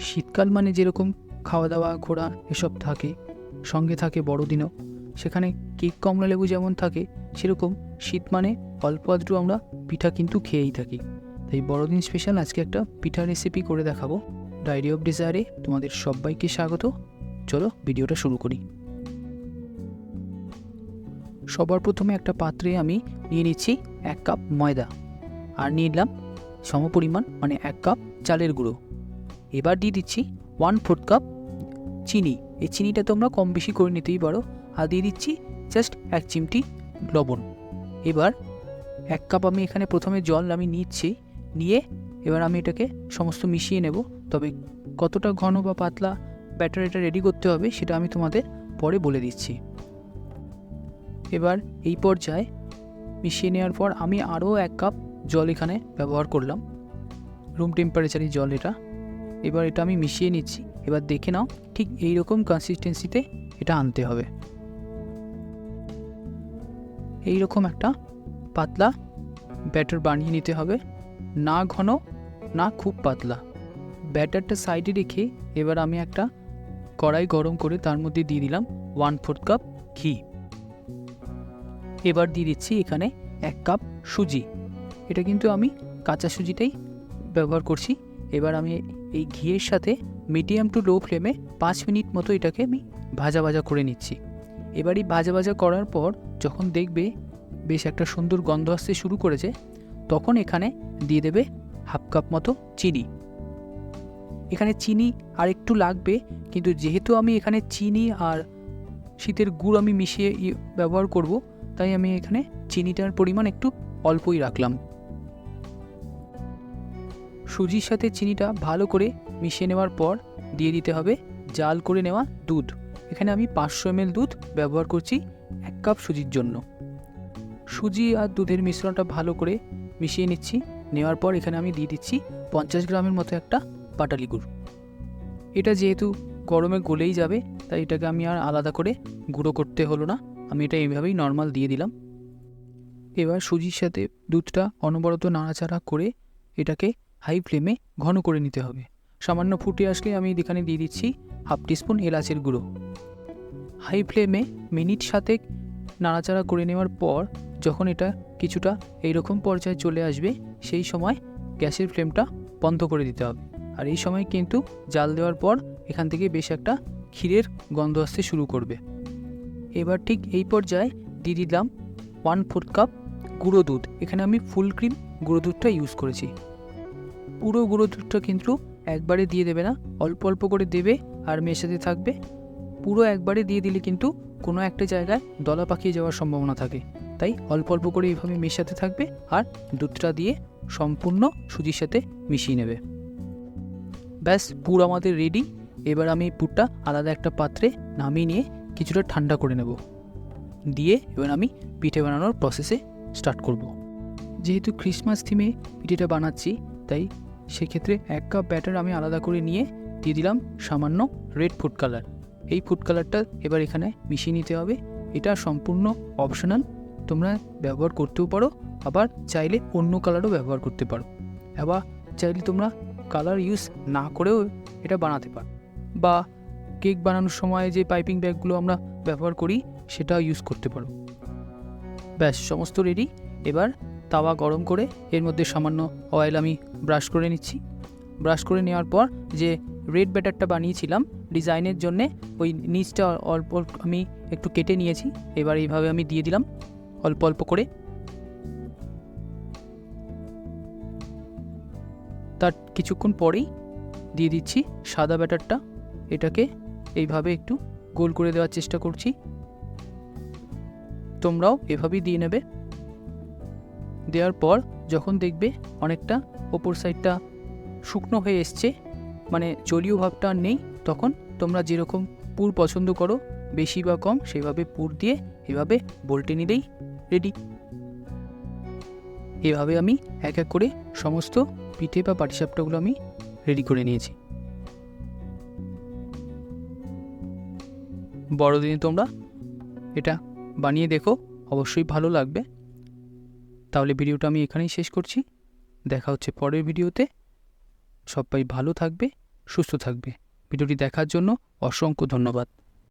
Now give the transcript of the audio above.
শীতকাল মানে যেরকম খাওয়া দাওয়া ঘোরা এসব থাকে। সঙ্গে থাকে বড়দিনও। সেখানে কেক কমলা লেবু যেমন থাকে, সেরকম শীত মানে অল্প আদ্র আমরা পিঠা কিন্তু খেয়েই থাকি। তাই বড়দিন স্পেশাল আজকে একটা পিঠা রেসিপি করে দেখাবো। ডায়েরি অফ ডিজায়ারে তোমাদের সবাইকে স্বাগত। চলো ভিডিওটা শুরু করি। সবার প্রথমে একটা পাত্রে আমি নিয়ে নিচ্ছি এক কাপ ময়দা। আর নিয়ে নিলাম সমপরিমাণ মানে এক কাপ চালের গুঁড়ো। এবার দিয়ে দিচ্ছি ওয়ান ফোর্থ কাপ চিনি। এই চিনিটা তোমরা কম বেশি করে নিতেই পারো। আর দিয়ে দিচ্ছি জাস্ট এক চিমটি লবণ। এবার এক কাপ আমি এখানে প্রথমে জল আমি নিচ্ছি। নিয়ে এবার আমি এটাকে সমস্ত মিশিয়ে নেব। তবে কতটা ঘন বা পাতলা ব্যাটার এটা রেডি করতে হবে সেটা আমি তোমাদের পরে বলে দিচ্ছি। এবার এই পর্যায়ে মিশিয়ে নেওয়ার পর আমি আরও এক কাপ জল এখানে ব্যবহার করলাম। রুম টেম্পারেচারের জল এটা। এবার এটা আমি মিশিয়ে নিচ্ছি। এবার দেখে নাও, ঠিক এই রকম কনসিস্টেন্সিতে এটা আনতে হবে। এই রকম একটা পাতলা ব্যাটার বানিয়ে নিতে হবে। না ঘন, না খুব পাতলা। ব্যাটারটা সাইডে রেখে এবার আমি একটা কড়াই গরম করে তার মধ্যে দিয়ে দিলাম ওয়ান ফোর্থ কাপ ঘি। এবার দিয়ে দিচ্ছি এখানে এক কাপ সুজি। এটা কিন্তু আমি কাঁচা সুজিটাই ব্যবহার করছি। এবার আমি এই ঘিয়ের সাথে মিডিয়াম টু লো ফ্লেমে পাঁচ মিনিট মতো এটাকে আমি ভাজা ভাজা করে নিচ্ছি। এবার এই ভাজা ভাজা করার পর যখন দেখবে বেশ একটা সুন্দর গন্ধ আসতে শুরু করেছে, তখন এখানে দিয়ে দেবে হাফ কাপ মতো চিনি। এখানে চিনি আর একটু লাগবে, কিন্তু যেহেতু আমি এখানে চিনি আর শীতের গুড় আমি মিশিয়ে ব্যবহার করব, তাই আমি এখানে চিনিটার পরিমাণ একটু অল্পই রাখলাম। সুজির সাথে চিনিটা ভালো করে মিশিয়ে নেওয়ার পর দিয়ে দিতে হবে জাল করে নেওয়া দুধ। এখানে আমি পাঁচশো এমএল দুধ ব্যবহার করছি এক কাপ সুজির জন্য। সুজি আর দুধের মিশ্রণটা ভালো করে মিশিয়ে নিচ্ছি। নেওয়ার পর এখানে আমি দিয়ে দিচ্ছি পঞ্চাশ গ্রামের মতো একটা পাটালি গুড় এটা যেহেতু গরমে গলেই যাবে, তাই এটাকে আমি আর আলাদা করে গুঁড়ো করতে হলো না। আমি এটা এইভাবেই নর্মাল দিয়ে দিলাম। এবার সুজির সাথে দুধটা অনবরত নাড়াচাড়া করে এটাকে হাই ফ্লেমে ঘন করে নিতে হবে। সামান্য ফুটে আসলে আমি এখানে দিয়ে দিচ্ছি হাফ টিস্পুন এলাচের গুঁড়ো। হাই ফ্লেমে মিনিট সাতেক নাড়াচাড়া করে নেওয়ার পর যখন এটা কিছুটা এইরকম পর্যায়ে চলে আসবে, সেই সময় গ্যাসের ফ্লেমটা বন্ধ করে দিতে হবে। আর এই সময় কিন্তু জাল দেওয়ার পর এখান থেকে বেশ একটা ক্ষীরের গন্ধ আসতে শুরু করবে। এবার ঠিক এই পর্যায়ে দিয়ে দিলাম ওয়ান ফোর্থ কাপ গুঁড়ো দুধ। এখানে আমি ফুল ক্রিম গুঁড়ো দুধটা ইউজ করেছি। পুরো গুঁড়ো দুধটা কিন্তু একবারে দিয়ে দেবে না। অল্প অল্প করে দেবে আর মেশাতে থাকবে। পুরো একবারে দিয়ে দিলে কিন্তু কোনো একটা জায়গায় দলা পাকিয়ে যাওয়ার সম্ভাবনা থাকে। তাই অল্প অল্প করে এইভাবে মেশাতে থাকবে আর দুধটা দিয়ে সম্পূর্ণ সুজির সাথে মিশিয়ে নেবে। ব্যাস, পুর আমাদের রেডি এবার আমি পুরটা আলাদা একটা পাত্রে নামিয়ে নিয়ে কিছুটা ঠান্ডা করে নেব। দিয়ে এবার আমি পিঠে বানানোর প্রসেসে স্টার্ট করব। যেহেতু ক্রিসমাস থিমে পিঠেটা বানাচ্ছি, তাই সেক্ষেত্রে এক কাপ ব্যাটার আমি আলাদা করে নিয়ে দিয়ে দিলাম সামান্য রেড ফুড কালার। এই ফুড কালারটা এবার এখানে মিশিয়ে নিতে হবে। এটা সম্পূর্ণ অপশনাল। তোমরা ব্যবহার করতেও পারো, আবার চাইলে অন্য কালারও ব্যবহার করতে পারো। আবার চাইলে তোমরা কালার ইউজ না করেও এটা বানাতে পারো। বা কেক বানানোর সময় যে পাইপিং ব্যাগগুলো আমরা ব্যবহার করি, সেটা ইউজ করতে পারো। ব্যাস, সমস্ত রেডি। এবার তাওয়া গরম করে এর মধ্যে সামান্য অয়েল আমি ব্রাশ করে নিচ্ছি। ব্রাশ করে নেওয়ার পর যে রেড ব্যাটারটা বানিয়েছিলাম ডিজাইনের জন্যে ওই নিচটা অল্প আমি একটু কেটে নিয়েছি। এবার এইভাবে আমি দিয়ে দিলাম অল্প অল্প করে। তার কিছুক্ষণ পরেই দিয়ে দিচ্ছি সাদা ব্যাটারটা এটাকে এইভাবে একটু গোল করে দেওয়ার চেষ্টা করছি। তোমরাও এভাবেই দিয়ে নেবে। দেওয়ার পর যখন দেখবে অনেকটা ওপর সাইডটা শুকনো হয়ে এসছে মানে জলীয় ভাবটা আর নেই, তখন তোমরা যেরকম পুর পছন্দ করো, বেশি বা কম, সেভাবে পুর দিয়ে এভাবে বল্টে নিলেই রেডি এভাবে আমি এক এক করে সমস্ত পিঠে বা পাটিসাপটাগুলো আমি রেডি করে নিয়েছি। বড়দিনে তোমরা এটা বানিয়ে দেখো, অবশ্যই ভালো লাগবে। তাহলে ভিডিওটা আমি এখানেই শেষ করছি। দেখা হচ্ছে পরের ভিডিওতে। সবাই ভালো থাকবে, সুস্থ থাকবে। ভিডিওটি দেখার জন্য অসংখ্য ধন্যবাদ।